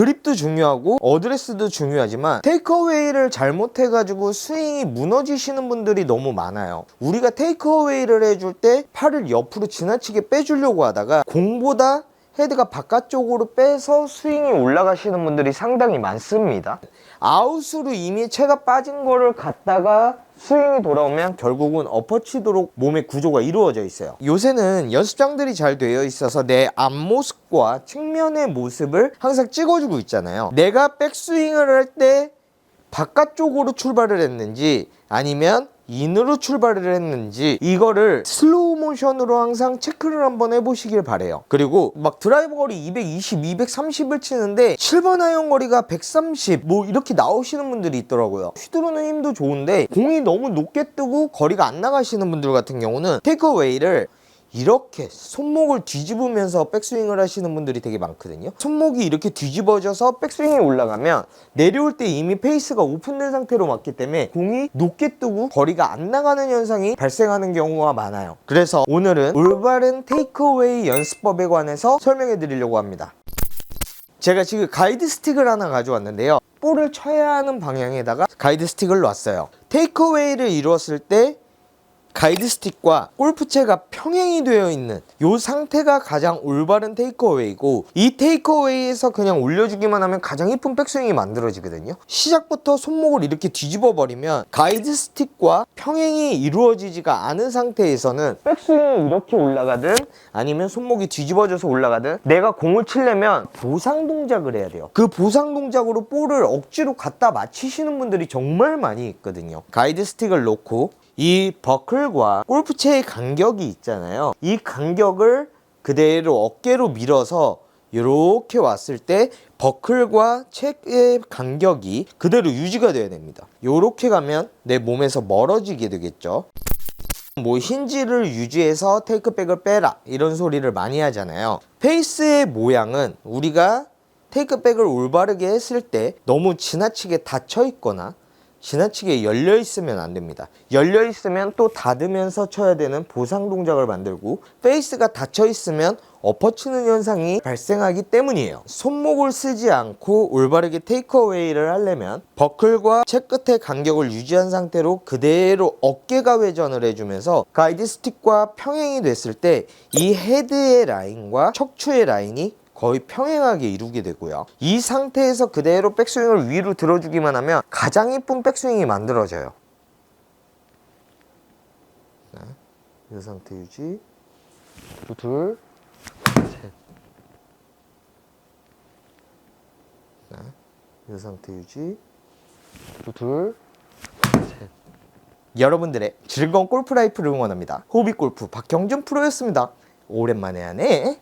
그립도 중요하고 어드레스도 중요하지만 테이크어웨이를 잘못해가지고 스윙이 무너지시는 분들이 너무 많아요. 우리가 테이크어웨이를 해줄 때 팔을 옆으로 지나치게 빼주려고 하다가 공보다 헤드가 바깥쪽으로 빼서 스윙이 올라가시는 분들이 상당히 많습니다. 아웃으로 이미 채가 빠진 거를 갖다가 스윙이 돌아오면 결국은 엎어치도록 몸의 구조가 이루어져 있어요. 요새는 연습장들이 잘 되어 있어서 내 앞모습과 측면의 모습을 항상 찍어주고 있잖아요. 내가 백스윙을 할 때 바깥쪽으로 출발을 했는지 아니면 인으로 출발을 했는지 이거를 슬로우 모션으로 항상 체크를 한번 해보시길 바래요. 그리고 막 드라이버 거리 220, 230을 치는데 7번 아이언 거리가 130 뭐 이렇게 나오시는 분들이 있더라고요. 휘두르는 힘도 좋은데 공이 너무 높게 뜨고 거리가 안 나가시는 분들 같은 경우는 테이크어웨이를 이렇게 손목을 뒤집으면서 백스윙을 하시는 분들이 되게 많거든요. 손목이 이렇게 뒤집어져서 백스윙이 올라가면 내려올 때 이미 페이스가 오픈된 상태로 맞기 때문에 공이 높게 뜨고 거리가 안 나가는 현상이 발생하는 경우가 많아요. 그래서 오늘은 올바른 테이크어웨이 연습법에 관해서 설명해 드리려고 합니다. 제가 지금 가이드 스틱을 하나 가져왔는데요. 볼을 쳐야 하는 방향에다가 가이드 스틱을 놨어요. 테이크어웨이를 이루었을 때 가이드 스틱과 골프채가 평행이 되어 있는 이 상태가 가장 올바른 테이크어웨이고 이 테이크어웨이에서 그냥 올려주기만 하면 가장 이쁜 백스윙이 만들어지거든요. 시작부터 손목을 이렇게 뒤집어 버리면 가이드 스틱과 평행이 이루어지지가 않은 상태에서는 백스윙이 이렇게 올라가든 아니면 손목이 뒤집어져서 올라가든 내가 공을 치려면 보상 동작을 해야 돼요. 그 보상 동작으로 볼을 억지로 갖다 맞히시는 분들이 정말 많이 있거든요. 가이드 스틱을 놓고 이 버클과 골프채의 간격이 있잖아요. 이 간격을 그대로 어깨로 밀어서 이렇게 왔을 때 버클과 채의 간격이 그대로 유지가 돼야 됩니다. 이렇게 가면 내 몸에서 멀어지게 되겠죠. 뭐 힌지를 유지해서 테이크백을 빼라 이런 소리를 많이 하잖아요. 페이스의 모양은 우리가 테이크백을 올바르게 했을 때 너무 지나치게 닫혀 있거나 지나치게 열려 있으면 안 됩니다. 열려 있으면 또 닫으면서 쳐야 되는 보상 동작을 만들고 페이스가 닫혀 있으면 엎어치는 현상이 발생하기 때문이에요. 손목을 쓰지 않고 올바르게 테이크어웨이를 하려면 버클과 채 끝의 간격을 유지한 상태로 그대로 어깨가 회전을 해주면서 가이드 스틱과 평행이 됐을 때 이 헤드의 라인과 척추의 라인이 거의 평행하게 이루게 되고요. 이 상태에서 그대로 백스윙을 위로 들어주기만 하면 가장 이쁜 백스윙이 만들어져요. 네, 이 상태 유지. 또 둘, 셋. 네, 이 상태 유지. 또 둘, 셋. 여러분들의 즐거운 골프 라이프를 응원합니다. 호비 골프 박경준 프로였습니다. 오랜만에 하네.